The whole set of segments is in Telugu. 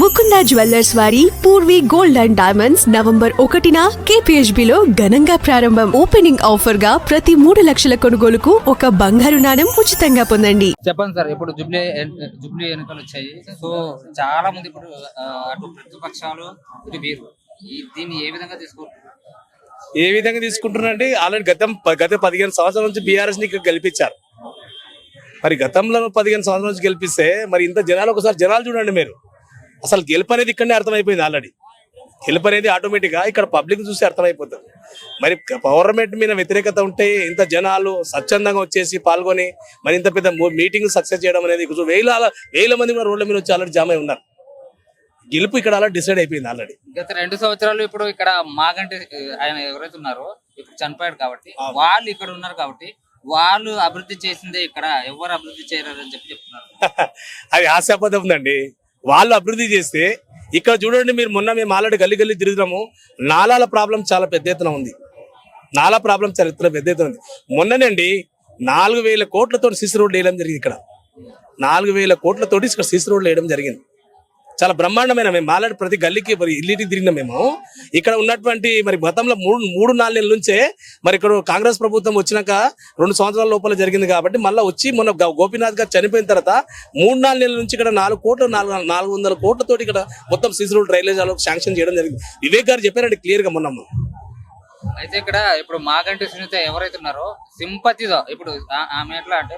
ముకుంద జ్యువెల్లర్స్ వారి Purvi gold and diamonds November ఒకటిన KPHB లో ఘనంగా ప్రారంభం ఓపెనింగ్ ఆఫర్గా ప్రతి మూడు లక్షల కొనుగోలుకు ఒక బంగారు నాణెం ఉచితంగా పొందండి. చెప్పండి సార్ ఇప్పుడు జుబ్లీ జుబ్లీ ఎన్నికలు వచ్చాయి. సో చాలా మంది ఇప్పుడు అటు ప్రతిపక్షాలు ఇటు వీరు. దీన్ని ఏ విధంగా తీసుకుంటారు ఏ విధంగా తీసుకుంటున్నారంటే ఆల్రెడీ గతం గత పదిహేను సంవత్సరాల నుంచి బీఆర్ఎస్ని ఇక్కడ గెలిపించారు. మరి గతంలో పదిహేను సంవత్సరాల నుంచి గెలిపిస్తే మరి ఇంత జనాలు ఒకసారి జనాలు చూడండి మీరు. అసలు గెలుపు అనేది ఇక్కడనే అర్థమైపోయింది ఆల్రెడీ. గెలుపు అనేది ఆటోమేటిక్గా ఇక్కడ పబ్లిక్ చూసి అర్థమైపోతుంది. మరి గవర్నమెంట్ మీద వ్యతిరేకత ఉంటే ఇంత జనాలు స్వచ్ఛందంగా వచ్చేసి పాల్గొని మరి ఇంత పెద్ద మీటింగ్ సక్సెస్ చేయడం అనేది వేల వేల మంది కూడా రోడ్ల మీద వచ్చి ఆల్రెడీ జామ్ అయి ఉన్నారు. గెలుపు ఇక్కడ అలా డిసైడ్ అయిపోయింది ఆల్రెడీ. గత రెండు సంవత్సరాలు ఇప్పుడు ఇక్కడ మాగంటి ఆయన ఎవరైతే ఉన్నారో ఇప్పుడు చనిపోయాడు కాబట్టి. వాళ్ళు ఇక్కడ ఉన్నారు కాబట్టి వాళ్ళు అభివృద్ధి చేసిందే ఇక్కడ ఎవరు అభివృద్ధి చేయరు అని చెప్పి చెప్తున్నారు. అది హాస్యాపదం ఉందండి. వాళ్ళు అభివృద్ధి చేస్తే ఇక్కడ చూడండి మీరు మొన్న మేము ఆల్రెడీ గల్లి గల్లి తిరుగుతాము నాలాల ప్రాబ్లం చాలా పెద్ద ఎత్తున ఉంది. నాలా ప్రాబ్లం చాలా ఎత్తున పెద్ద ఎత్తున ఉంది. మొన్ననండి నాలుగు వేల కోట్లతో సిసి రోడ్లు వేయడం జరిగింది ఇక్కడ. నాలుగు వేల కోట్లతోటి ఇక్కడ సిసి రోడ్లు వేయడం జరిగింది. చాలా బ్రహ్మాండమైన మేము ఆల్రెడీ ప్రతి గల్లీకి మరి ఇల్లిటికి తిరిగినాం మేము. ఇక్కడ ఉన్నటువంటి మరి గతంలో మూడు మూడు నాలుగు నెలల నుంచే మరి ఇక్కడ కాంగ్రెస్ ప్రభుత్వం వచ్చినాక రెండు సంవత్సరాల లోపల జరిగింది కాబట్టి మళ్ళీ వచ్చి మొన్న గోపీనాథ్ గారు చనిపోయిన తర్వాత మూడు నాలుగు నెలల నుంచి ఇక్కడ నాలుగు కోట్లు నాలుగు నాలుగు వందల కోట్లతోటి ఇక్కడ మొత్తం సీసీ రోడ్ డ్రైనేజ్ శాంక్షన్ చేయడం జరిగింది. వివేక్ గారు చెప్పారండి క్లియర్గా మొన్న అయితే ఇక్కడ ఇప్పుడు మాగంటి సునీత ఎవరైతే ఉన్నారో సింపతితో ఇప్పుడు ఆ- ఆమె ఎట్లా అంటే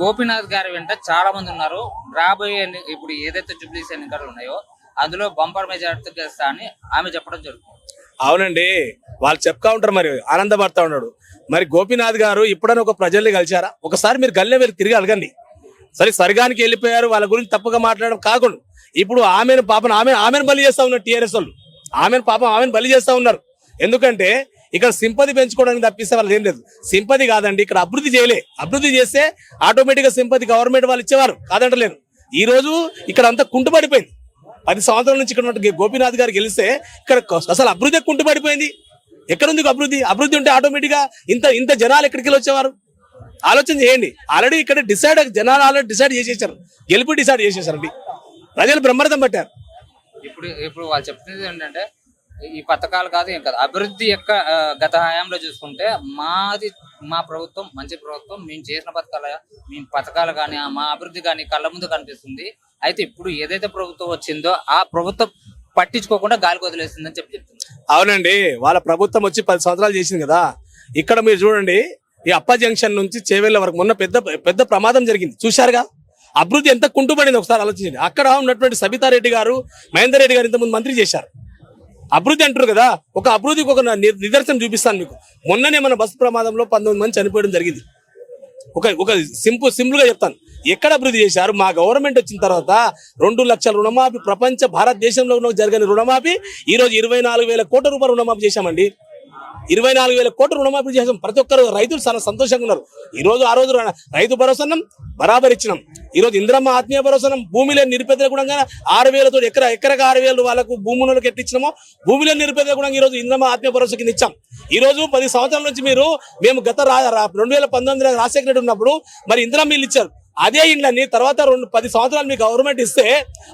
గోపీనాథ్ గారి వెంట చాలా మంది ఉన్నారు. రాబోయే ఇప్పుడు ఏదైతే జుబ్లీస్ ఎన్నికలు ఉన్నాయో అందులో బంపర్ మెజార్టీ గెలుస్తా అని ఆమె చెప్పడం జరుగుతుంది. అవునండి. వాళ్ళు చెప్తా ఉంటారు మరి ఆనందపడతా ఉన్నాడు. మరి గోపీనాథ్ గారు ఇప్పుడైనా ఒక ప్రజల్ని కలిశారా? ఒకసారి మీరు గల్లె మీరు తిరిగి అడగండి. సరే సరిగానికి వెళ్ళిపోయారు వాళ్ళ గురించి తప్పుగా మాట్లాడడం కాకుండా ఇప్పుడు ఆమెను పాపను ఆమె ఆమెను బలి చేస్తా ఉన్నారు టీఆర్ఎస్ వాళ్ళు. ఆమెను పాపం ఆమెను బలి చేస్తా ఉన్నారు. ఎందుకంటే ఇక్కడ సింపతి పెంచుకోవడానికి తప్పిస్తే వాళ్ళు ఏం లేదు. సింపతి కాదండి ఇక్కడ అభివృద్ధి చేయలే. అభివృద్ధి చేస్తే ఆటోమేటిక్ సింపతి గవర్నమెంట్ వాళ్ళు ఇచ్చేవారు. కాదంటలేదు ఈ రోజు ఇక్కడ అంతా కుంటుపడిపోయింది పది సంవత్సరాల నుంచి ఇక్కడ గోపీనాథ్ గారు గెలిస్తే ఇక్కడ అసలు అభివృద్ధి కుంటుపడిపోయింది ఎక్కడుంది అభివృద్ధి? అభివృద్ధి ఉంటే ఆటోమేటిక్గా ఇంత ఇంత జనాలు ఎక్కడికి వెళ్ళి వచ్చేవారు ఆలోచన చేయండి. ఆల్రెడీ ఇక్కడ డిసైడ్ జనాలు ఆల్రెడీ డిసైడ్ చేసేసారు. గెలుపు డిసైడ్ చేసేసారండి. ప్రజలు బ్రహ్మరథం పట్టారు. ఇప్పుడు ఇప్పుడు వాళ్ళు చెప్తుంది ఏంటంటే ఈ పథకాలు కాదు ఏం కాదు. అభివృద్ధి యొక్క గత హయాంలో చూసుకుంటే మాది మా ప్రభుత్వం మంచి ప్రభుత్వం మేము చేసిన పథకాలు మేము పథకాలు కానీ మా అభివృద్ధి కానీ కళ్ళ ముందు కనిపిస్తుంది. అయితే ఇప్పుడు ఏదైతే ప్రభుత్వం వచ్చిందో ఆ ప్రభుత్వం పట్టించుకోకుండా గాలికి వదిలేసిందని చెప్పి చెప్తుంది అవునండి. వాళ్ళ ప్రభుత్వం వచ్చి పది సంవత్సరాలు చేసింది కదా. ఇక్కడ మీరు చూడండి ఈ అప్ప జంక్షన్ నుంచి చేవెళ్ళ వరకు మొన్న పెద్ద పెద్ద ప్రమాదం జరిగింది. చూశారుగా? అభివృద్ధి ఎంత కుంటుపడింది ఒకసారి ఆలోచించండి. అక్కడ ఉన్నటువంటి సబితారెడ్డి గారు మహేందర్ రెడ్డి గారు ఇంతకుముందు మంత్రి చేశారు. అభివృద్ధి అంటారు కదా ఒక అభివృద్ధికి ఒక నిదర్శనం చూపిస్తాను మీకు. మొన్ననే మన బస్సు ప్రమాదంలో పంతొమ్మిది మంది చనిపోవడం జరిగింది. ఒక ఒక సింపుల్ సింపుల్గా చెప్తాను. ఎక్కడ అభివృద్ధి చేశారు? మా గవర్నమెంట్ వచ్చిన తర్వాత రెండు లక్షల రుణమాఫీ ప్రపంచ భారతదేశంలో ఉన్న జరిగిన రుణమాఫీ ఈ రోజు ఇరవై నాలుగు వేల కోట్ల రూపాయలు రుణమాఫీ చేశామండి. ఇరవై నాలుగు వేల కోట్ల రుణమాఫీ చేసాం ప్రతి ఒక్కరు రైతులు చాలా సంతోషంగా ఉన్నారు. ఈ రోజు ఆ రోజు రైతు భరోసానం బరాబర్ ఇచ్చినాం. ఈ రోజు ఇంద్రమ్మ ఆత్మీయ భరోసానం భూమి లేని నిరుపేదలకు కూడా ఆరు వేలతో ఎకర ఎకరకు ఆరు వేలు వాళ్ళకు భూములకు ఎట్టిచ్చినామో భూమి లేని నిరుపేదలు కూడా ఈ రోజు ఇంద్రమ్మ ఆత్మీయ భరోసా కింద ఇచ్చాం. ఈ రోజు పది సంవత్సరాల నుంచి మీరు మేము గత రెండు వేల పంతొమ్మిది రాజశేఖర రెడ్డి ఉన్నప్పుడు మరి ఇంద్రమ్మ ఇల్లు ఇచ్చారు. అదే ఇండ్లని తర్వాత రెండు పది సంవత్సరాలు మీ గవర్నమెంట్ ఇస్తే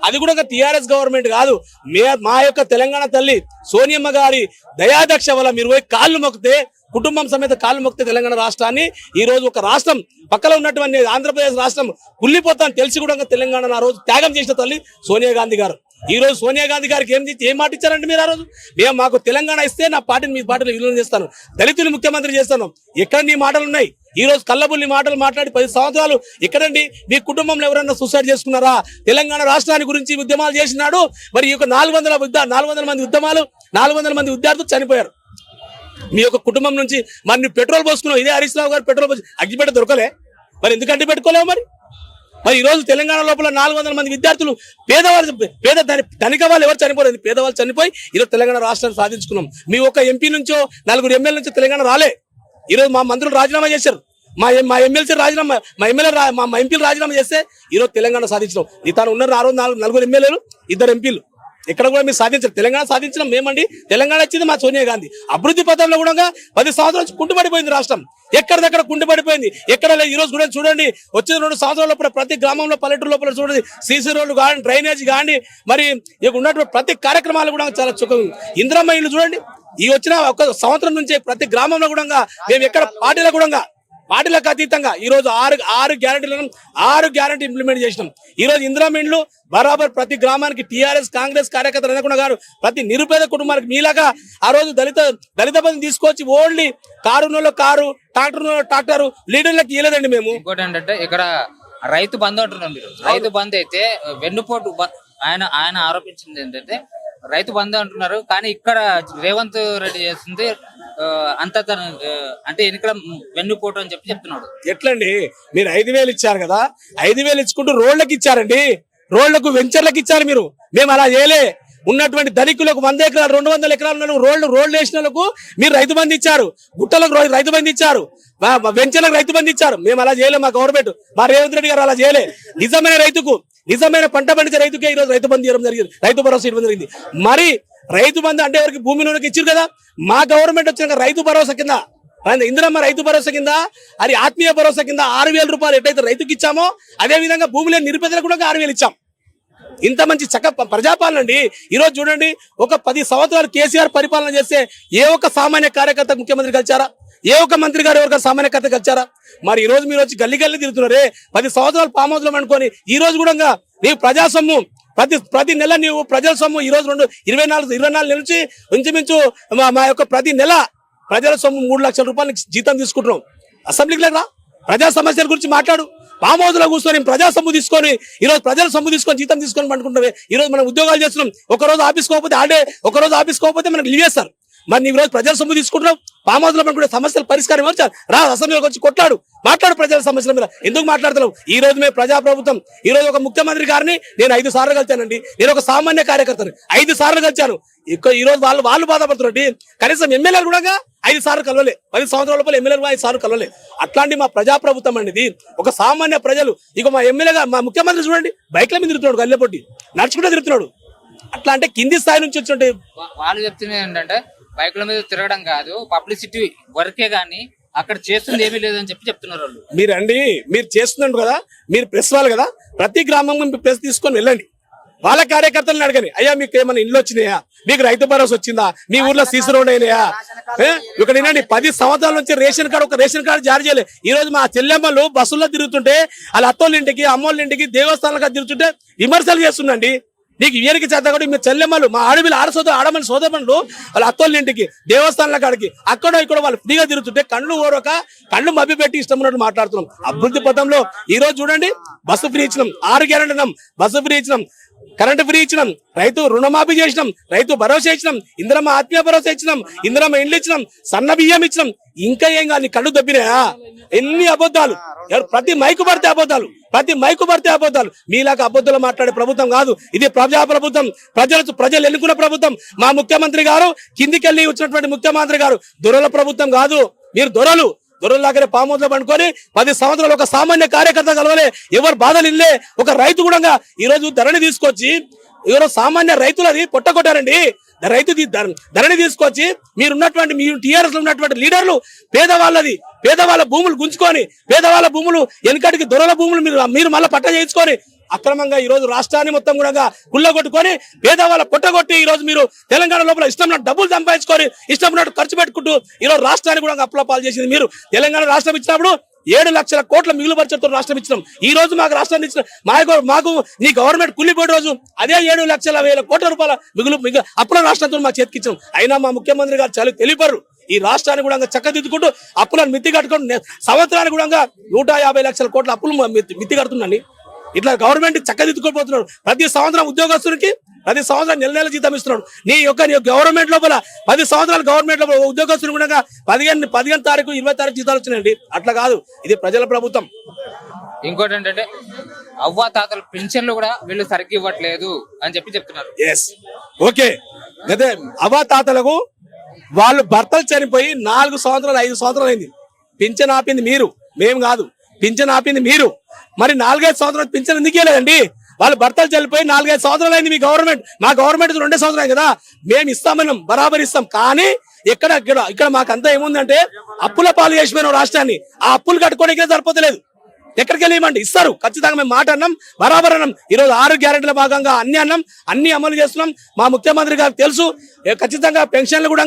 అది కూడా టిఆర్ఎస్ గవర్నమెంట్ కాదు. మే మా యొక్క తెలంగాణ తల్లి సోనియమ్మ గారి దయాదక్ష వల్ల మీరు పోయి కాళ్ళు మొక్కితే కుటుంబం సమేత కాళ్ళు మొక్కితే తెలంగాణ రాష్ట్రాన్ని ఈ రోజు ఒక రాష్ట్రం పక్కన ఉన్నటువంటి ఆంధ్రప్రదేశ్ రాష్ట్రం కుళ్ళిపోతాను తెలిసి కూడా తెలంగాణ ఆ రోజు త్యాగం చేసిన తల్లి సోనియా గాంధీ గారు. ఈ రోజు సోనియా గాంధీ గారికి ఏం చేసి ఏం మాట ఇచ్చారండి మీరు ఆ రోజు? మేము మాకు తెలంగాణ ఇస్తే నా పార్టీని మీ పార్టీలో విలువ చేస్తాను. దళితులు ముఖ్యమంత్రి చేస్తాను. ఎక్కడ నీ మాటలు ఉన్నాయి? ఈ రోజు కళ్ళబుల్లి మాటలు మాట్లాడి పది సంవత్సరాలు ఎక్కడండి? మీ కుటుంబంలో ఎవరైనా సూసైడ్ చేసుకున్నారా? తెలంగాణ రాష్ట్రాన్ని గురించి ఉద్యమాలు చేసినాడు. మరి ఈ యొక్క నాలుగు వందల నాలుగు వందల మంది ఉద్యమాలు నాలుగు వందల మంది విద్యార్థులు చనిపోయారు. మీ యొక్క కుటుంబం నుంచి మరి నువ్వు పెట్రోల్ పోసుకున్నావు. ఇదే హరీష్ రావు గారు పెట్రోల్ పోసి అగ్గిపెట్ట దొరకలే. మరి ఎందుకు అడ్డు పెట్టుకోలేవు మరి? మరి ఈరోజు తెలంగాణ లోపల నాలుగు వందల మంది విద్యార్థులు పేదవాళ్ళు పేద దాని ధనిక వాళ్ళు ఎవరు చనిపోలేదు పేదవాళ్ళు చనిపోయి ఈరోజు తెలంగాణ రాష్ట్రాన్ని సాధించుకున్నాం. మీ ఒక ఎంపీ నుంచో నలుగురు ఎమ్మెల్యే నుంచో తెలంగాణ రాలే. ఈరోజు మా మంత్రులు రాజీనామా చేశారు. మా మా ఎమ్మెల్సీ రాజీనామా మా ఎమ్మెల్యే రా- మా ఎంపీలు రాజీనామా చేస్తే ఈరోజు తెలంగాణ సాధించడం ఈ తాను ఉన్నారు ఆ రోజు నాలుగు నలుగురు ఎమ్మెల్యేలు ఇద్దరు ఎంపీలు. ఇక్కడ కూడా మీరు సాధించారు. తెలంగాణ సాధించిన మేమండి. తెలంగాణ వచ్చింది మా సోనియా గాంధీ. అభివృద్ధి పథంలో కూడా పది సంవత్సరాలు కుంటుపడిపోయింది రాష్ట్రం. ఎక్కడిదక్కడ కుంటుపడిపోయింది? ఎక్కడ లేదు. ఈ రోజు కూడా చూడండి వచ్చిన రెండు సంవత్సరాల లోపల ప్రతి గ్రామంలో పల్లెటూరు లోపల చూడండి సీసీ రోడ్లు కానీ డ్రైనేజ్ కానీ మరి ఇక ఉన్నటువంటి ప్రతి కార్యక్రమాలు కూడా చాలా చుక్కం ఇందిరమ్మ ఇల్లు చూడండి ఈ వచ్చిన ఒక సంవత్సరం నుంచి ప్రతి గ్రామంలో కూడా మేము ఎక్కడ పార్టీలో కూడా పార్టీలకు అతీతంగా ఈ రోజు ఆరు ఆరు గ్యారంటీలను ఆరు గ్యారంటీ ఇంప్లిమెంట్ చేసినాం. ఈ రోజు ఇందిరామిండ్లు బరాబర్ ప్రతి గ్రామానికి టీఆర్ఎస్ కాంగ్రెస్ కార్యకర్తలు అనుకున్న గారు ప్రతి నిరుపేద కుటుంబానికి మీలాగా ఆ రోజు దళిత దళిత బంధు తీసుకొచ్చి only car car tractor tractor లీడర్లకు ఇవ్వలేదండి మేము. ఇంకోటి ఏంటంటే ఇక్కడ రైతు బంధు అంటున్నారు మీరు. రైతు బంధు అయితే వెన్నుపోటు ఆయన ఆయన ఆరోపించింది ఏంటంటే రైతు బంధు అంటున్నారు. కానీ ఇక్కడ రేవంత్ రెడ్డి చేస్తుంది అంత తన, అంటే ఎన్నికల వెన్నుపోటు అని చెప్పి చెప్తున్నాడు. ఎట్లండి? మీరు ఐదు వేలు ఇచ్చారు కదా? ఐదు వేలు ఇచ్చుకుంటూ రోడ్లకు ఇచ్చారండి? రోడ్లకు వెంచర్లకు ఇచ్చారు మీరు. మేము అలా చేయలే. ఉన్నటువంటి ధనికులకు వంద ఎకరాలు రెండు వందల ఎకరాలు రోడ్లు రోడ్లు వేసిన మీరు రైతు బంధు ఇచ్చారు. గుట్టలకు రైతు బంధు ఇచ్చారు. మా- వెంచర్లకు రైతు బంధు ఇచ్చారు. మేము అలా చేయలేం మా గవర్నమెంట్. మా రేవంత్ రెడ్డి గారు అలా చేయలే. నిజమైన రైతుకు నిజమైన పంట పండించే రైతుకే ఈ రోజు రైతు బంధు ఇవ్వడం జరిగింది. రైతు భరోసా ఇవ్వడం జరిగింది. మరి రైతు బంధు అంటే ఎవరికి? భూమిలోకి ఇచ్చారు కదా. మా గవర్నమెంట్ వచ్చినాక రైతు భరోసా కింద ఇందిరమ్మ రైతు భరోసా కింద అది ఆత్మీయ భరోసా కింద ఆరు వేల రూపాయలు ఎట్లయితే రైతుకి ఇచ్చామో అదే విధంగా భూమి లేని నిరుపేదలకు కూడా ఆరు వేలు ఇచ్చాం. ఇంత మంచి చక్క ప్రజాపాలన అండి. ఈ రోజు చూడండి ఒక పది సంవత్సరాలు కేసీఆర్ పరిపాలన చేస్తే ఏ ఒక్క సామాన్య కార్యకర్త ముఖ్యమంత్రి కలిచారా ఏ ఒక్క మంత్రి గారు ఎవరికైనా సామాన్య కర్త కలిచారా? మరి ఈ రోజు మీరు వచ్చి గల్లి గల్లి తిరుగుతున్నారే? పది సంవత్సరాలు పామోదలం అనుకొని ఈ రోజు కూడా నీవు ప్రజా సొమ్ము ప్రతి ప్రతి నెల నీవు ప్రజల సొమ్ము ఈ రోజు రెండు ఇరవై నాలుగు ఇరవై నాలుగు నుంచి ఇంచుమించు మా- యొక్క ప్రతి నెల ప్రజల సొమ్ము మూడు లక్షల రూపాయలు జీతం తీసుకుంటున్నాం. అసెంబ్లీకి లేదా ప్రజా సమస్యల గురించి మాట్లాడు. పామోదులో కూర్చొని ప్రజా సొమ్ము తీసుకొని ఈ రోజు ప్రజల సొమ్ము తీసుకొని జీతం తీసుకొని పండుకుంటామే ఈ రోజు మనం ఉద్యోగాలు చేస్తున్నాం. ఒక రోజు ఆఫీస్ కోకపోతే ఆడే ఒక రోజు ఆఫీస్ కోకపోతే మనకు లీవ్ చేస్తారు మరి నీవు రోజు ప్రజల సొమ్ము తీసుకుంటున్నావు? పామోదులో కూడా సమస్యల పరిష్కారం ఎవరు రా అసెంబ్లీలోకి వచ్చి కొట్లాడు. మాట్లాడు ప్రజల సమస్యల మీద. ఎందుకు మాట్లాడుతున్నావు? ఈ రోజు మేము ప్రజా ప్రభుత్వం ఈ రోజు ఒక ముఖ్యమంత్రి గారిని నేను ఐదు సార్లు కలిచానండి. నేను ఒక సామాన్య కార్యకర్తను. ఐదు సార్లు కలిచాను. ఇక ఈ రోజు వాళ్ళు వాళ్ళు బాధపడుతున్నట్టు కనీసం ఎమ్మెల్యేలు కూడా ఐదు సార్లు కలవలే. పది సంవత్సరాల లోపల ఎమ్మెల్యేలు ఐదు సార్లు కలవలే. అట్లాంటి మా ప్రజా ప్రభుత్వం ఒక సామాన్య ప్రజలు. ఇక మా ఎమ్మెల్యేగా మా ముఖ్యమంత్రి చూడండి. బైక్ల మీద తిరుగుతున్నాడు గల్లెపొట్టి నడుచుకుంటూ తిరుగుతున్నాడు. అట్లా అంటే కింది స్థాయి నుంచి వచ్చి వాళ్ళు చెప్తున్నది ఏంటంటే బైకుల మీద తిరగడం కాదు పబ్లిసిటీ వర్కే గానీ అక్కడ చేస్తుంది ఏమీ లేదని చెప్పి చెప్తున్నారు వాళ్ళు. మీరండి మీరు చేస్తున్నారు కదా మీరు ప్రెస్ వాళ్ళు కదా ప్రతి గ్రామం మీరు ప్రెస్ తీసుకొని వెళ్ళండి. వాళ్ళ కార్యకర్తలను అడగని అయ్యా మీకు ఏమైనా ఇల్లు వచ్చినాయా? మీకు రైతు భరోసా వచ్చిందా? మీ ఊర్లో సీసీ రోడ్ అయినాయా? ఇక్కడ వినండి పది సంవత్సరాల నుంచి రేషన్ కార్డు ఒక రేషన్ కార్డు జారీ చేయలేదు ఈ రోజు మా చెల్లెమ్మలు బస్సుల్లో తిరుగుతుంటే వాళ్ళ అత్తోళ్ళ ఇంటికి అమ్మోళ్ళ ఇంటికి దేవస్థానాలకు తిరుగుతుంటే విమర్శలు చేస్తుండండి నీకు ఇయరికి చేత కూడా మీ చెల్లెమ్మలు మా ఆడపిల్ల ఆడ సోదరు ఆడమని సోదరులు వాళ్ళ అత్తోళ్ళ ఇంటికి దేవస్థానాల కాడికి అక్కడ ఇక్కడ వాళ్ళు ఫ్రీగా తిరుగుతుంటే కళ్ళు ఓరక కళ్ళు మభ్య పెట్టి ఇష్టం ఉన్నట్టు మాట్లాడుతున్నాం. అభివృద్ధి పథంలో ఈ రోజు చూడండి బస్సు ఫ్రీ ఇచ్చినాం ఆరు గ్యారెంటీ బస్సు ఫ్రీ ఇచ్చినాం కరెంట్ ఫ్రీ ఇచ్చినాం రైతు రుణమాఫీ చేసినాం రైతు భరోసా ఇచ్చినాం ఇందిరమ్మ ఆత్మీయ భరోసా ఇచ్చినాం ఇందిరమ్మ ఇండ్లు ఇచ్చినాం సన్న బియ్యం ఇచ్చినాం ఇంకా ఏం కాదు నీ కళ్ళు దబ్బినాయా? ఎన్ని అబద్ధాలు? ప్రతి మైకు పడితే అబద్ధాలు ప్రతి మైకు పడితే అబద్ధాలు. మీలాగా అబద్ధాలు మాట్లాడే ప్రభుత్వం కాదు ఇది ప్రజా ప్రభుత్వం. ప్రజలు ప్రజలు ఎన్నుకున్న ప్రభుత్వం. మా ముఖ్యమంత్రి గారు కిందికెళ్ళి వచ్చినటువంటి ముఖ్యమంత్రి గారు దొరల ప్రభుత్వం కాదు మీరు దొరలు. దొరలాగానే పామోద్లో పండుకొని పది సంవత్సరాలు ఒక సామాన్య కార్యకర్త కలవలే ఎవరు బాధలు ఇల్లే ఒక రైతు కూడా ఈ రోజు ధరని తీసుకొచ్చి ఎవరో సామాన్య రైతులది పొట్టగొట్టారండి. రైతు ధరణి తీసుకొచ్చి మీరున్నటువంటి మీ టీఆర్ఎస్లో ఉన్నటువంటి లీడర్లు పేదవాళ్ళది పేదవాళ్ళ భూములు గుంజుకొని పేదవాళ్ళ భూములు వెనుకటికి దొరల భూములు మీరు మీరు మళ్ళీ పట్ట చేయించుకొని అక్రమంగా ఈ రోజు రాష్ట్రాన్ని మొత్తం కూడా కుళ్ళగొట్టుకొని పేదవాళ్ళ పొట్టగొట్టి ఈ రోజు మీరు తెలంగాణ లోపల ఇష్టం డబ్బులు సంపాదించుకొని ఇష్టం ఉన్నట్టు ఖర్చు పెట్టుకుంటూ ఈ రోజు రాష్ట్రాన్ని కూడా అప్పుల పాలు చేసింది మీరు. తెలంగాణ రాష్ట్రం ఇచ్చినప్పుడు ఏడు లక్షల కోట్ల మిగులుపరచడంతో రాష్ట్రం ఇచ్చినాం. ఈ రోజు మాకు రాష్ట్రాన్ని ఇచ్చిన మాకు మాకు నీ గవర్నమెంట్ కుళ్ళిపోయే రోజు అదే ఏడు లక్షల వేల కోట్ల రూపాయల మిగులు మిగులు అప్పుల రాష్ట్రంతో మా చేతికి అయినా మా ముఖ్యమంత్రి గారు చాలా తెలిపారు ఈ రాష్ట్రాన్ని కూడా చక్కదిద్దుకుంటూ అప్పులను మిత్తి కట్టుకుంటూ సంవత్సరానికి కూడా నూట యాభై లక్షల కోట్ల అప్పులు మిత్తి మిత్తి కడుతుందండి ఇట్లా గవర్నమెంట్ చక్కదిద్దుకోపోతున్నాడు ప్రతి సంవత్సరం ఉద్యోగస్తునికి ప్రతి సంవత్సరం నెల నెల జీతం ఇస్తున్నాడు. నీ యొక్క నీ గవర్నమెంట్ లోపల పది సంవత్సరాలు గవర్నమెంట్ లోపల ఉద్యోగస్తులు కూడా పదిహేను పదిహేను తారీఖు ఇరవై తారీఖు జీతాలు వచ్చినాయండి. అట్లా కాదు. ఇది ప్రజల ప్రభుత్వం. ఇంకోటి ఏంటంటే అవ్వ తాతల పెన్షన్లు కూడా వీళ్ళు సరిగ్గా ఇవ్వట్లేదు అని చెప్పి చెప్తున్నారు. ఎస్ ఓకే అదే అవాతాతలకు వాళ్ళు భర్తలు చనిపోయి నాలుగు సంవత్సరాలు ఐదు సంవత్సరాలు అయింది. పింఛన్ ఆపింది మీరు. మేము కాదు. పింఛన్ ఆపింది మీరు. మరి నాలుగైదు సంవత్సరాలు పింఛన్ ఎందుకే లేదండి వాళ్ళ భర్తలు చనిపోయి నాలుగైదు సంవత్సరాలు అయింది మీ గవర్నమెంట్. మా గవర్నమెంట్ రెండే సంవత్సరాలు కదా? మేము ఇస్తామన్నాం బరాబర్ ఇస్తాం. కానీ ఇక్కడ ఇక్కడ ఇక్కడ మాకంతా ఏముందంటే అప్పుల పాలు చేసిపోయిన రాష్ట్రాన్ని. ఆ అప్పులు కట్టుకోవడానికి సరిపోతలేదు. ఎక్కడికి వెళ్ళమండి ఇస్తారు. ఖచ్చితంగా మేము మాట అన్నాం బరాబర్ అన్నాం. ఈరోజు ఆరు గ్యారెంటీల భాగంగా అన్ని అన్నాం అన్ని అమలు చేస్తున్నాం. మా ముఖ్యమంత్రి గారికి తెలుసు. ఖచ్చితంగా పెన్షన్లు కూడా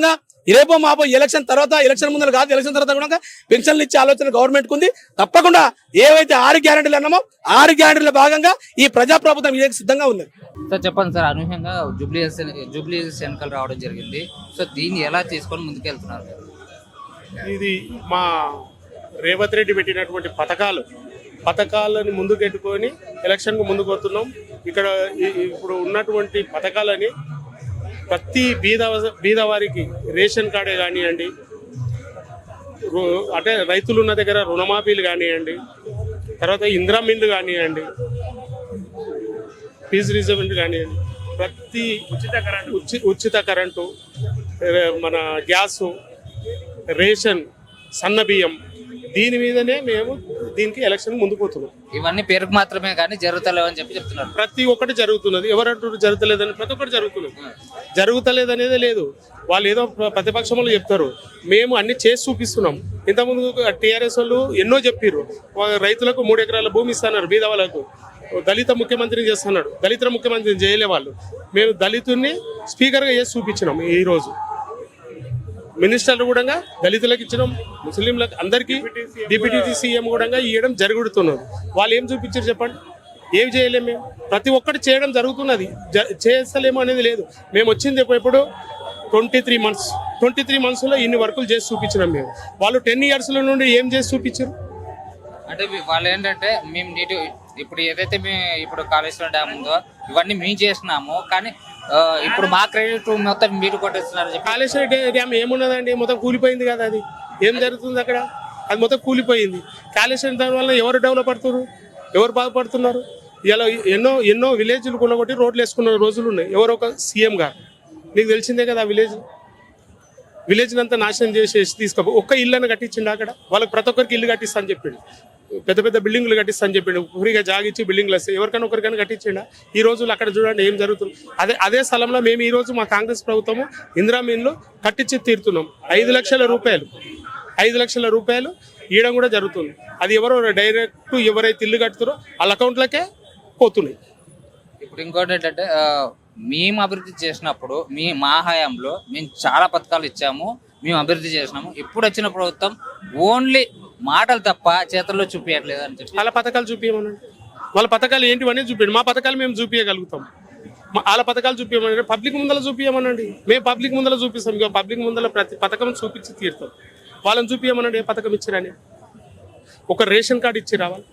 రేపో మాపో ఎలక్షన్ తర్వాత ఎలక్షన్ ముందర కాదు ఎలక్షన్ తర్వాత కూడా పెన్షన్లు ఇచ్చే ఆలోచన గవర్నమెంట్ ఉంది. తప్పకుండా ఏవైతే ఆరు గ్యారెంటీలు అన్నామో ఆరు గ్యారెంటీల భాగంగా ఈ ప్రజాప్రభుత్వం ఇదే సిద్ధంగా ఉంది. సార్ చెప్పండి సార్ అనూహ్యంగా జూబ్లీ జూబ్లీ ఎన్నికలు రావడం జరిగింది. సో దీన్ని ఎలా తీసుకొని ముందుకెళ్తున్నారు? ఇది మా రేవంత్ రెడ్డి పెట్టినటువంటి పథకాలు. పథకాలని ముందుకెట్టుకొని ఎలక్షన్కు ముందుకు వస్తున్నాం ఇక్కడ ఇప్పుడు ఉన్నటువంటి పథకాలని ప్రతి బీద బీదవారికి రేషన్ కార్డే కానివ్వండి అంటే రైతులు ఉన్న దగ్గర రుణమాఫీలు కానివ్వండి తర్వాత ఇందిరా మిల్లు కానివ్వండి ఫీజు రిజర్వ్మెంట్ కానివ్వండి ప్రతి ఉచిత కరెంటు. ఉచిత కరెంటు మన గ్యాసు రేషన్ సన్న బియ్యం దీని మీదనే మేము దీనికి ఎలక్షన్ ముందుకు పోతున్నాం. ఇవన్నీ పేరుకు మాత్రమే కానీ జరుగుతలేవు అని చెప్పి చెప్తున్నారు. ప్రతి ఒక్కటి జరుగుతున్నది. ఎవరంటారు జరుగుతలేదని? ప్రతి ఒక్కటి జరుగుతున్నది. జరుగుతలేదనేదే లేదు. వాళ్ళు ఏదో ప్ర- ప్రతిపక్షంలో చెప్తారు. మేము అన్ని చేసి చూపిస్తున్నాం. ఇంతకుముందు టీఆర్ఎస్ వాళ్ళు ఎన్నో చెప్పారు రైతులకు మూడు ఎకరాల భూమి ఇస్తున్నారు బీద వాళ్ళకు. దళిత ముఖ్యమంత్రిని చేస్తున్నాడు దళిత ముఖ్యమంత్రిని చేయలే వాళ్ళు. మేము దళితుల్ని స్పీకర్గా చేసి చూపించినాం ఈ రోజు. మినిస్టర్లు కూడా దళితులకు ఇచ్చడం ముస్లింలకు అందరికీ డిప్యూటీ సీఎం కూడా ఇవ్వడం జరుగుతున్నది. వాళ్ళు ఏం చూపించారు చెప్పండి? ఏం చేయలేము మేము? ప్రతి ఒక్కటి చేయడం జరుగుతున్నది. జ- చేస్తలేము అనేది లేదు. మేము వచ్చింది ఎప్పుడు- twenty three months. Twenty three మంత్స్లో ఇన్ని వర్కులు చేసి చూపించినాం మేము. వాళ్ళు టెన్ ఇయర్స్లో నుండి ఏం చేసి చూపించారు? అంటే వాళ్ళు ఏంటంటే మేము నీటి ఇప్పుడు ఏదైతే మేము ఇప్పుడు కాళేశ్వరం డ్యామ్ ఉందో ఇవన్నీ మేము చేసినాము. కానీ ఇప్పుడు మా క్రెడిట్ మొత్తం మీరు కొట్టేస్తున్నారు కాళేశ్వర డ్యామ్ ఏమున్నదండి? మొత్తం కూలిపోయింది కదా అది. ఏం జరుగుతుంది అక్కడ? అది మొత్తం కూలిపోయింది. కాళేశ్వరం దాని వల్ల ఎవరు డెవలప్ పడుతున్నారు? ఎవరు బాధపడుతున్నారు? ఇలా ఎన్నో ఎన్నో విలేజ్లు కొనగొట్టి రోడ్లు వేసుకున్న రోజులు ఉన్నాయి. ఎవరో ఒక సీఎం గారు. నీకు తెలిసిందే కదా ఆ విలేజ్ విలేజ్ అంతా నాశనం చేసేసి తీసుకో ఒక్క ఇల్లు అని కట్టించిండు అక్కడ. వాళ్ళకి ప్రతి ఒక్కరికి ఇల్లు కట్టిస్తా అని చెప్పిండు. పెద్ద పెద్ద బిల్డింగ్లు కట్టిస్తా చెప్పిండు. ఫ్రీగా జాగిచ్చి బిల్డింగ్లు వస్తాయి. ఎవరికైనా ఒకరికైనా కట్టించిండా? ఈ రోజులు అక్కడ చూడండి ఏం జరుగుతుంది. అదే అదే స్థలంలో మేము ఈ రోజు మా కాంగ్రెస్ ప్రభుత్వము ఇందిరా మీన్లు కట్టించి తీరుతున్నాం. ఐదు లక్షల రూపాయలు. ఐదు లక్షల రూపాయలు ఇవ్వడం కూడా జరుగుతుంది. అది ఎవరో డైరెక్ట్ ఎవరైతే ఇల్లు కట్టుతారో వాళ్ళ అకౌంట్లకే పోతున్నాయి. ఇప్పుడు ఇంకోటి ఏంటంటే మేము అభివృద్ధి చేసినప్పుడు మీ మా హయాంలో మేము చాలా పథకాలు ఇచ్చాము. మేము అభివృద్ధి చేసినాము. ఇప్పుడు వచ్చిన ప్రభుత్వం ఓన్లీ మాటలు తప్ప చేతల్లో చూపించట్లేదు అని చెప్పి. వాళ్ళ పథకాలు చూపించమనండి వాళ్ళ పథకాలు ఏంటివన్నీ చూపించండి మా పథకాలు మేము చూపించగలుగుతాం మా- వాళ్ళ పథకాలు చూపించమనండి పబ్లిక్ ముందర చూపించమనండి మేము పబ్లిక్ ముందర చూపిస్తాం. ఇక పబ్లిక్ ముందర ప్రతి పథకం చూపించి తీరుతాం. వాళ్ళని చూపించమనండి ఏ పథకం ఇచ్చారని. ఒక రేషన్ కార్డు ఇచ్చి రావాలి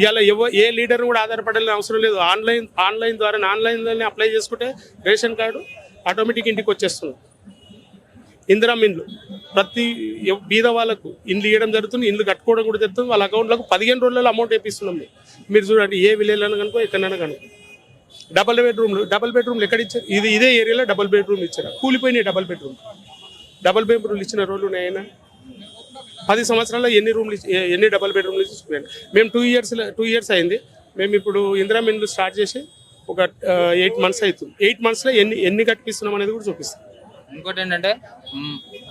ఇవాళ ఎవ ఏ లీడర్ కూడా ఆధారపడాలని అవసరం లేదు. ఆన్లైన్ ఆన్లైన్ ద్వారా ఆన్లైన్లోనే అప్లై చేసుకుంటే రేషన్ కార్డు ఆటోమేటిక్ ఇంటికి వచ్చేస్తుంది. ఇందిరా ఇండ్లు ప్రతి బీద వాళ్ళకు ఇండ్లు ఇవ్వడం జరుగుతుంది ఇండ్లు కట్టుకోవడం కూడా జరుగుతుంది. వాళ్ళ అకౌంట్లకు పదిహేను రోజులలో అమౌంట్ వేపిస్తున్నాం మేము. మీరు చూడండి ఏ విలేజ్లను కనుకో ఎక్కడైనా కనుక. డబల్ బెడ్రూమ్లు డబల్ బెడ్రూమ్లు ఎక్కడ ఇచ్చారు? ఇది ఇదే ఏరియాలో డబల్ బెడ్రూమ్ ఇచ్చారు. కూలిపోయినాయి డబల్ బెడ్రూమ్ డబల్ బెడ్రూమ్లు ఇచ్చిన రోజులు ఉన్నాయైనా పది సంవత్సరాల్లో ఎన్ని రూమ్లు ఇచ్చి- ఎన్ని డబల్ బెడ్రూమ్లు ఇచ్చి మేము టూ ఇయర్స్ టూ ఇయర్స్ అయింది. మేము ఇప్పుడు ఇందిరా మిన్లు స్టార్ట్ చేసి ఒక ఎయిట్ మంత్స్ అవుతుంది. ఎయిట్ మంత్స్లో ఎన్ని ఎన్ని కట్టిస్తున్నాం అనేది కూడా చూపిస్తాం. ఇంకోటి ఏంటంటే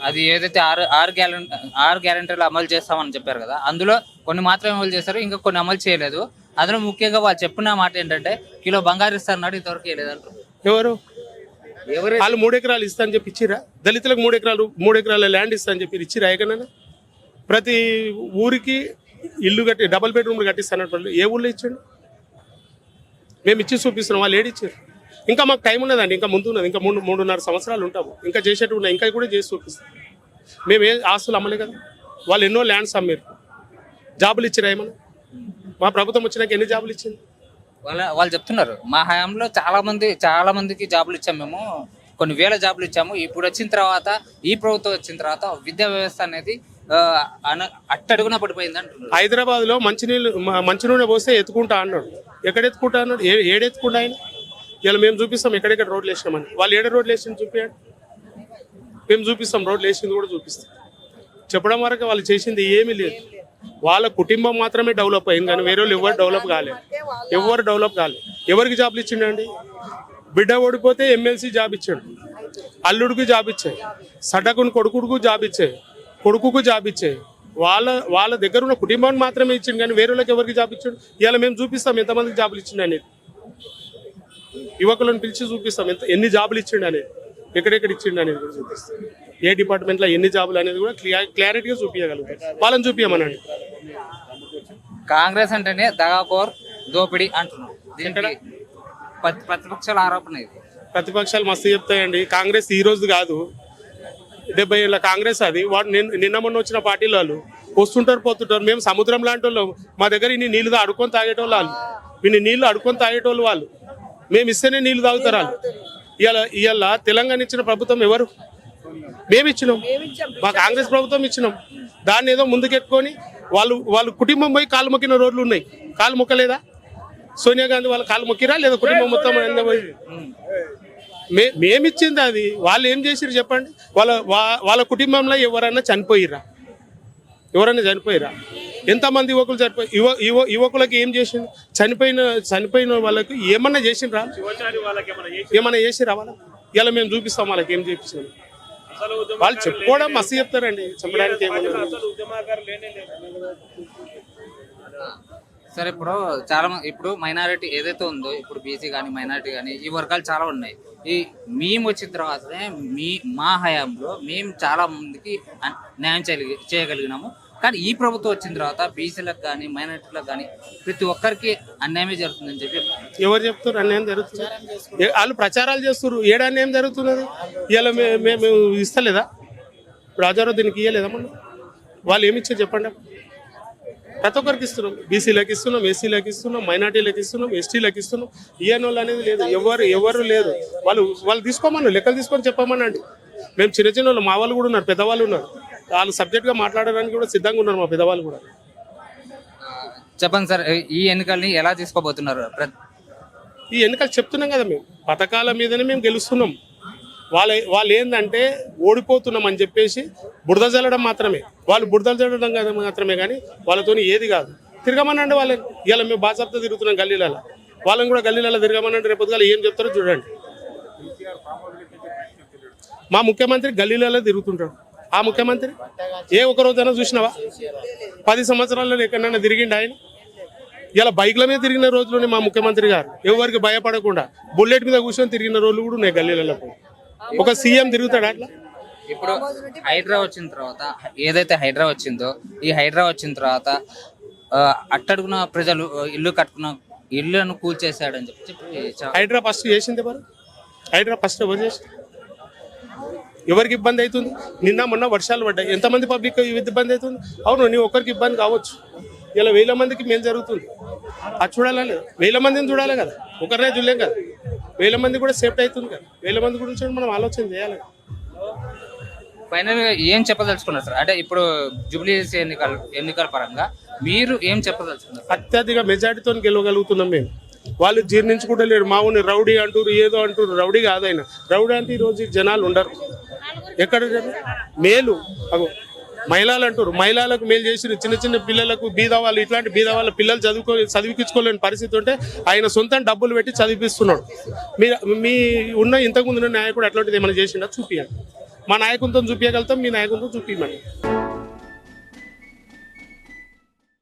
అది ఏదైతే ఆరు ఆరు గ్యారెంటీ ఆరు గ్యారెంటీలు అమలు చేస్తామని చెప్పారు కదా అందులో కొన్ని మాత్రమే అమలు చేశారు ఇంకా కొన్ని అమలు చేయలేదు. అందులో ముఖ్యంగా వాళ్ళు చెప్పిన మాట ఏంటంటే కిలో బంగారు ఇస్తారన్నాడు ఇంతవరకు వేయలేదంటారు ఎవరు? ఎవరు? వాళ్ళు మూడు ఎకరాలు ఇస్తా అని చెప్పి ఇచ్చిరా దళితులకు మూడు ఎకరాలు మూడు ఎకరాల ల్యాండ్ ఇస్తా అని చెప్పి ఇచ్చిరా ఎక్కడైనా ప్రతి ఊరికి ఇల్లు కట్టి డబల్ బెడ్రూమ్లు కట్టిస్తానట్టు వాళ్ళు ఏ ఊళ్ళో ఇచ్చండి? మేము ఇచ్చి చూపిస్తున్నాం వాళ్ళు ఏడిచ్చారు? ఇంకా మాకు టైం ఉన్నదండి ఇంకా ముందు ఉన్నది ఇంకా మూడు మూడున్నర సంవత్సరాలు ఉంటాము. ఇంకా చేసేట్టు ఉన్నాయి ఇంకా కూడా చేసి చూపిస్తాం. మేము ఏ ఆస్తులు అమ్మలే కదా. వాళ్ళు ఎన్నో ల్యాండ్స్ అమ్మారు. జాబులు ఇచ్చిరా ఏమన్నా? మా ప్రభుత్వం వచ్చినాక ఎన్ని జాబులు ఇచ్చింది? వాళ్ళ వాళ్ళు చెప్తున్నారు మా హయాంలో చాలా మంది చాలా మందికి జాబులు ఇచ్చాము మేము. కొన్ని వేల జాబులు ఇచ్చాము. ఇప్పుడు వచ్చిన తర్వాత ఈ ప్రభుత్వం వచ్చిన తర్వాత విద్యా వ్యవస్థ అనేది అట్టడుగున పడిపోయింది అంటున్నారు. హైదరాబాద్లో మంచినీళ్ళు మ- మంచి నూనె పోస్తే ఎత్తుకుంటా అన్నాడు. ఎక్కడ ఎత్తుకుంటా అన్నాడు ఏడెత్తుకుంటా ఆయన? ఇలా మేము చూపిస్తాం ఎక్కడెక్కడ రోడ్లు వేసినామని. వాళ్ళు ఏడ రోడ్లు వేసింది చూపించండి మేము చూపిస్తాం రోడ్లు వేసింది కూడా చూపిస్తాం. చెప్పడం వరకు వాళ్ళు చేసింది ఏమీ లేదు. వాళ్ళ కుటుంబం మాత్రమే డెవలప్ అయింది కానీ వేరే వాళ్ళు ఎవరు డెవలప్ కాలేదు. ఎవరు డెవలప్ కాలేదు. ఎవరికి జాబ్లు ఇచ్చిండండి? బిడ్డ ఓడిపోతే ఎమ్మెల్సీ జాబ్ ఇచ్చాడు. అల్లుడికి జాబ్ ఇచ్చాయి సడకుని కొడుకుడుకు జాబ్ ఇచ్చాయి కొడుకుకు జాబ్ ఇచ్చాయి వాళ్ళ వాళ్ళ దగ్గర ఉన్న కుటుంబాన్ని మాత్రమే ఇచ్చిండు కానీ వేరే వాళ్ళకి ఎవరికి జాబ్ ఇచ్చాడు? ఇలా మేము చూపిస్తాం ఎంతమందికి జాబులు ఇచ్చిండు అనేది. యువకులను పిలిచి చూపిస్తాం. ఎంత ఎన్ని జాబులు ఇచ్చిండు అనేది ఎక్కడెక్కడ ఇచ్చిండు అనేది కూడా చూపిస్తాం. ఏ డిపార్ట్మెంట్లో ఎన్ని జాబులు అనేది కూడా క్లియర్ క్లారిటీగా చూపించగలుగుతాం వాళ్ళని చూపించమనండి కాంగ్రెస్ అంటేనే దగాకోర్ దోపిడీ అంటున్నారు దీనికి ప్రతిపక్షాల ఆరోపణ ఇది. ప్రతిపక్షాలు మస్తు చెప్తాయండి. కాంగ్రెస్ ఈ రోజు కాదు. డెబ్బై ఏళ్ళ కాంగ్రెస్ అది. వాడు నిన్న మొన్న వచ్చిన పార్టీలు వాళ్ళు వస్తుంటారు పోతుంటారు. మేము సముద్రం లాంటి వాళ్ళం. మా దగ్గర ఇన్ని నీళ్ళు అడుకొని తాగేటోళ్ళు వాళ్ళు. ఇన్ని నీళ్ళు అడుకొని తాగేటోళ్ళు వాళ్ళు. మేము ఇస్తేనే నీళ్ళు తాగుతారు ఇవాళ ఇవాళ తెలంగాణ ఇచ్చిన ప్రభుత్వం ఎవరు? మేము ఇచ్చినాం. మా కాంగ్రెస్ ప్రభుత్వం ఇచ్చినాం. దాన్ని ఏదో ముందుకెట్టుకొని వాళ్ళు వాళ్ళ కుటుంబం పోయి కాలు మొక్కిన రోడ్లు ఉన్నాయి. కాలు మొక్కలేదా? సోనియా గాంధీ వాళ్ళ కాలు మొక్కిరా లేదా కుటుంబం మొత్తం పోయి? మే మేమిచ్చింది అది. వాళ్ళు ఏం చేసిరు చెప్పండి? వాళ్ళ వాళ్ళ కుటుంబంలో ఎవరైనా చనిపోయిరా ఎవరైనా చనిపోయిరా? ఎంతమంది యువకులు చనిపోయి యువ యువ యువకులకి ఏం చేసిండు? చనిపోయిన చనిపోయిన వాళ్ళకి ఏమన్నా చేసిండ్రా? ఏమన్నా చేసిరా వాళ్ళ? ఇలా మేము చూపిస్తాం వాళ్ళకి ఏం చేపించాం వాళ్ళు చెప్పుకోవడం మస్తు చెప్తారండి. చెప్పడానికి ఏమన్నా సరే ఇప్పుడు చాలా మంది ఇప్పుడు మైనారిటీ ఏదైతే ఉందో ఇప్పుడు బీసీ కానీ మైనారిటీ కానీ ఈ వర్గాలు చాలా ఉన్నాయి. ఈ మేము వచ్చిన తర్వాతనే మీ మా హయాంలో మేము చాలా మందికి న్యాయం చేయగలి చేయగలిగినాము. కానీ ఈ ప్రభుత్వం వచ్చిన తర్వాత బీసీలకు కానీ మైనారిటీలకు కానీ ప్రతి ఒక్కరికి అన్యాయమే జరుగుతుందని చెప్పి ఎవరు చెప్తారు అన్యాయం జరుగుతుంది? వాళ్ళు ప్రచారాలు చేస్తారు ఏడు అన్యాయం జరుగుతున్నది? ఇలా మేము ఇస్తలేదా? ఇప్పుడు ఆచారం దీనికి ఇయ్యలేదా వాళ్ళు ఏమి ఇచ్చారు చెప్పండి ప్రతి ఒక్కరికి ఇస్తున్నాం. బీసీలకు ఇస్తున్నాం ఎస్సీలకు ఇస్తున్నాం మైనార్టీలకు ఇస్తున్నాం ఎస్టీలకు ఇస్తున్నాం. ఇయ్యని వాళ్ళు అనేది లేదు. ఎవరు ఎవరు లేరు. వాళ్ళు వాళ్ళు తీసుకోమన్నారు లెక్కలు తీసుకొని చెప్పమనండి. మేము చిన్న చిన్న వాళ్ళు మా వాళ్ళు కూడా ఉన్నారు పెద్దవాళ్ళు ఉన్నారు. వాళ్ళు సబ్జెక్ట్గా మాట్లాడడానికి కూడా సిద్ధంగా ఉన్నారు మా పెద్దవాళ్ళు కూడా. చెప్పండి సార్ ఈ ఎన్నికల్ని ఎలా తీసుకోబోతున్నారు? ఈ ఎన్నికలు చెప్తున్నాం కదా మేము. పథకాల మీదనే మేము గెలుస్తున్నాం. వాళ్ళ వాళ్ళు ఏంటంటే ఓడిపోతున్నాం అని చెప్పేసి బురద చల్లడం మాత్రమే. వాళ్ళు బురద చల్లడం కదా మాత్రమే కానీ వాళ్ళతో ఏది కాదు. తిరగమనండి వాళ్ళని. ఇలా మేము బాసప్తా తిరుగుతున్నాం గల్లీలలో. వాళ్ళని కూడా గల్లీలలో తిరగమనండి. రేపు ఏం చెప్తారో చూడండి. మా ముఖ్యమంత్రి గల్లీలలో తిరుగుతుంటాడు. ఆ ముఖ్యమంత్రి? ఏ ఒక్క రోజైనా చూసినావా? పది సంవత్సరాల్లో ఎక్కడైనా తిరిగిండి ఆయన? ఇలా బైక్ల మీద తిరిగిన రోజులోనే మా ముఖ్యమంత్రి గారు ఎవరికి భయపడకుండా బుల్లెట్ మీద కూర్చొని తిరిగిన రోజులు కూడా ఉన్నాయి గల్లీలలో. ఒక సీఎం తిరుగుతాడు అట్లా? ఇప్పుడు హైడ్రా వచ్చిన తర్వాత ఏదైతే హైడ్రా వచ్చిందో ఈ హైడ్రా వచ్చిన తర్వాత అట్టడుగున ప్రజలు ఇల్లు కట్టుకున్న ఇల్లును కూల్చేశాడని చెప్పి హైడ్రా ఫస్ట్ చేసింది ఎవరు? హైడ్రా ఫస్ట్ ఎవరు చేసి ఎవరికి ఇబ్బంది అవుతుంది? నిన్న మొన్న వర్షాలు పడ్డాయి. ఎంతమంది పబ్లిక్ ఇబ్బంది అవుతుంది? అవును నీ ఒక్కరికి ఇబ్బంది కావచ్చు. ఇలా వేల మందికి మేలు జరుగుతుంది. అది చూడాలా లేదా. వేల మందిని చూడాలి కదా. ఒకరినే చూడలేం కదా. వేల మంది కూడా సేఫ్టీ అవుతుంది కదా. వేల మంది గురించి మనం ఆలోచన చేయాలి. ఫైనల్ ఏం చెప్పదలుచుకున్నారు సార్? అంటే ఇప్పుడు జూబ్లీస్ ఎన్నికల ఎన్నికల పరంగా మీరు ఏం చెప్పదలుచుకున్నారు అత్యధిక మెజార్టీతో గెలవగలుగుతున్నాం మేము. వాళ్ళు జీర్ణించుకుంటలేరు మా ఊరిని రౌడీ అంటారు ఏదో అంటారు రౌడీ కాదైనా. రౌడీ అంటే ఈరోజు జనాలు ఉండరు. ఎక్కడ? మేలు. అగో. మహిళలు అంటారు మహిళలకు మేలు చేసిన చిన్న చిన్న పిల్లలకు బీద వాళ్ళు ఇట్లాంటి బీద వాళ్ళ పిల్లలు చదువుకో చదివించుకోలేని పరిస్థితి ఉంటే ఆయన సొంతం డబ్బులు పెట్టి చదివిస్తున్నాడు మీ మీ ఉన్న ఇంతకుముందు నాయకుడు అట్లాంటిది ఏమైనా చేసిండా? చూపించండి మా నాయకులతో చూపించగలుగుతాం మీ నాయకులతో చూపించమని